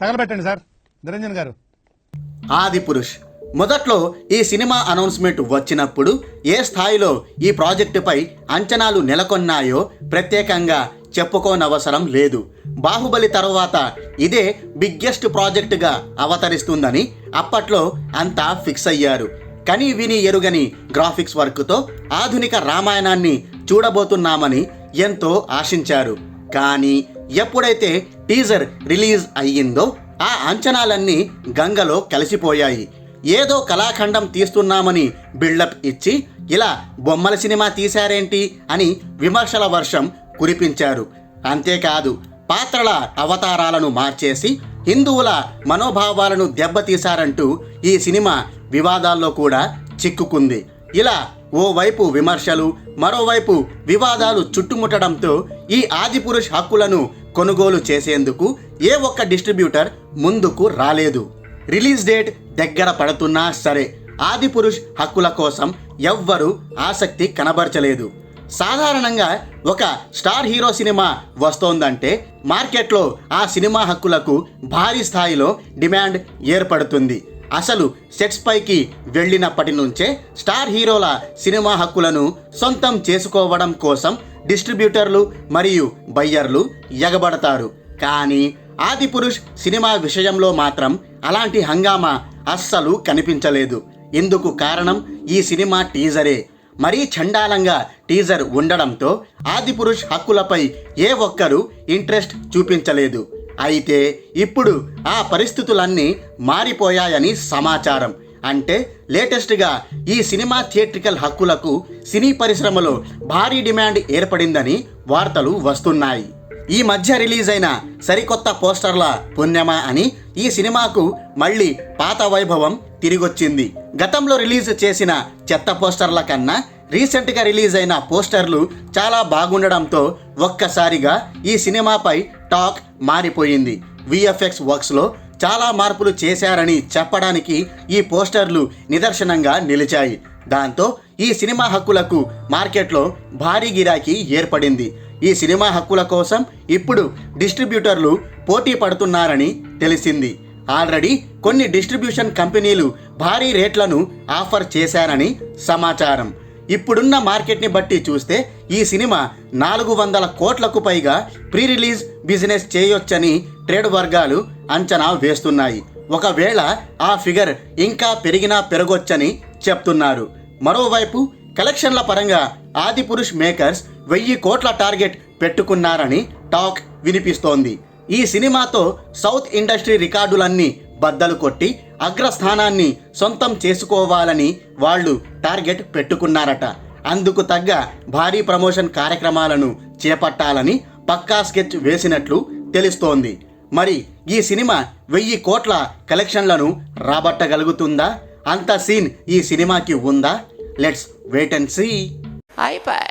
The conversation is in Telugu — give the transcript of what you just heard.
తగలబెట్టండి సార్. నిరంజన్ గారు. ఆది పురుష్ మొదట్లో ఈ సినిమా అనౌన్స్మెంట్ వచ్చినప్పుడు ఏ స్థాయిలో ఈ ప్రాజెక్టుపై అంచనాలు నెలకొన్నాయో ప్రత్యేకంగా చెప్పుకోనవసరం లేదు. బాహుబలి తర్వాత ఇదే బిగ్గెస్ట్ ప్రాజెక్టుగా అవతరిస్తుందని అప్పట్లో అంతా ఫిక్స్ అయ్యారు. కని విని ఎరుగని గ్రాఫిక్స్ వర్క్తో ఆధునిక రామాయణాన్ని చూడబోతున్నామని ఎంతో ఆశించారు. కానీ ఎప్పుడైతే టీజర్ రిలీజ్ అయ్యిందో ఆ అంచనాలన్నీ గంగలో కలిసిపోయాయి. ఏదో కళాఖండం తీస్తున్నామని బిల్డప్ ఇచ్చి ఇలా బొమ్మల సినిమా తీశారేంటి అని విమర్శల వర్షం కురిపించారు. అంతేకాదు పాత్రల అవతారాలను మార్చేసి హిందువుల మనోభావాలను దెబ్బతీశారంటూ ఈ సినిమా వివాదాల్లో కూడా చిక్కుకుంది. ఇలా ఓవైపు విమర్శలు మరోవైపు వివాదాలు చుట్టుముట్టడంతో ఈ ఆదిపురుష్ హక్కులను కొనుగోలు చేసేందుకు ఏ ఒక్క డిస్ట్రిబ్యూటర్ ముందుకు రాలేదు. రిలీజ్ డేట్ దగ్గర పడుతున్నా సరే ఆదిపురుష్ హక్కుల కోసం ఎవ్వరూ ఆసక్తి కనబరచలేదు. సాధారణంగా ఒక స్టార్ హీరో సినిమా వస్తోందంటే మార్కెట్లో ఆ సినిమా హక్కులకు భారీ స్థాయిలో డిమాండ్ ఏర్పడుతుంది. అసలు సెట్స్ పైకి వెళ్ళినప్పటి నుంచే స్టార్ హీరోల సినిమా హక్కులను సొంతం చేసుకోవడం కోసం డిస్ట్రిబ్యూటర్లు మరియు బయ్యర్లు ఎగబడతారు. కానీ ఆదిపురుష్ సినిమా విషయంలో మాత్రం అలాంటి హంగామా అస్సలు కనిపించలేదు. ఇందుకు కారణం ఈ సినిమా టీజరే. మరీ చండాలంగా టీజర్ ఉండడంతో ఆదిపురుష్ హక్కులపై ఏ ఒక్కరూ ఇంట్రెస్ట్ చూపించలేదు. అయితే ఇప్పుడు ఆ పరిస్థితులన్నీ మారిపోయాయని సమాచారం. అంటే లేటెస్ట్గా ఈ సినిమా థియేట్రికల్ హక్కులకు సినీ పరిశ్రమలో భారీ డిమాండ్ ఏర్పడిందని వార్తలు వస్తున్నాయి. ఈ మధ్య రిలీజ్ అయిన సరికొత్త పోస్టర్ల పుణ్యమా అని ఈ సినిమాకు మళ్ళీ పాత వైభవం తిరిగొచ్చింది. గతంలో రిలీజ్ చేసిన చెత్త పోస్టర్ల కన్నా రీసెంట్గా రిలీజ్ అయిన పోస్టర్లు చాలా బాగుండడంతో ఒక్కసారిగా ఈ సినిమాపై టాక్ మారిపోయింది. విఎఫ్ఎక్స్ వర్క్స్లో చాలా మార్పులు చేశారని చెప్పడానికి ఈ పోస్టర్లు నిదర్శనంగా నిలిచాయి. దాంతో ఈ సినిమా హక్కులకు మార్కెట్లో భారీ గిరాకీ ఏర్పడింది. ఈ సినిమా హక్కుల కోసం ఇప్పుడు డిస్ట్రిబ్యూటర్లు పోటీ పడుతున్నారని తెలిసింది. ఆల్రెడీ కొన్ని డిస్ట్రిబ్యూషన్ కంపెనీలు భారీ రేట్లను ఆఫర్ చేశారని సమాచారం. ఇప్పుడున్న మార్కెట్ని బట్టి చూస్తే ఈ సినిమా నాలుగు వందల కోట్లకు పైగా ప్రీ రిలీజ్ బిజినెస్ చేయొచ్చని ట్రేడ్ వర్గాలు అంచనా వేస్తున్నాయి. ఒకవేళ ఆ ఫిగర్ ఇంకా పెరిగినా పెరగొచ్చని చెప్తున్నారు. మరోవైపు కలెక్షన్ల పరంగా ఆదిపురుష్ మేకర్స్ వెయ్యి కోట్ల టార్గెట్ పెట్టుకున్నారని టాక్ వినిపిస్తోంది. ఈ సినిమాతో సౌత్ ఇండస్ట్రీ రికార్డులన్నీ బద్దలు కొట్టి అగ్రస్థానాన్ని సొంతం చేసుకోవాలని వాళ్ళు టార్గెట్ పెట్టుకున్నారట. అందుకు తగ్గ భారీ ప్రమోషన్ కార్యక్రమాలను చేపట్టాలని పక్కా స్కెచ్ వేసినట్లు తెలుస్తోంది. మరి ఈ సినిమా వెయ్యి కోట్ల కలెక్షన్లను రాబట్టగలుగుతుందా? అంత సీన్ ఈ సినిమాకి ఉందా? లెట్స్ వెయిట్ అండ్ సీ అయిపోయి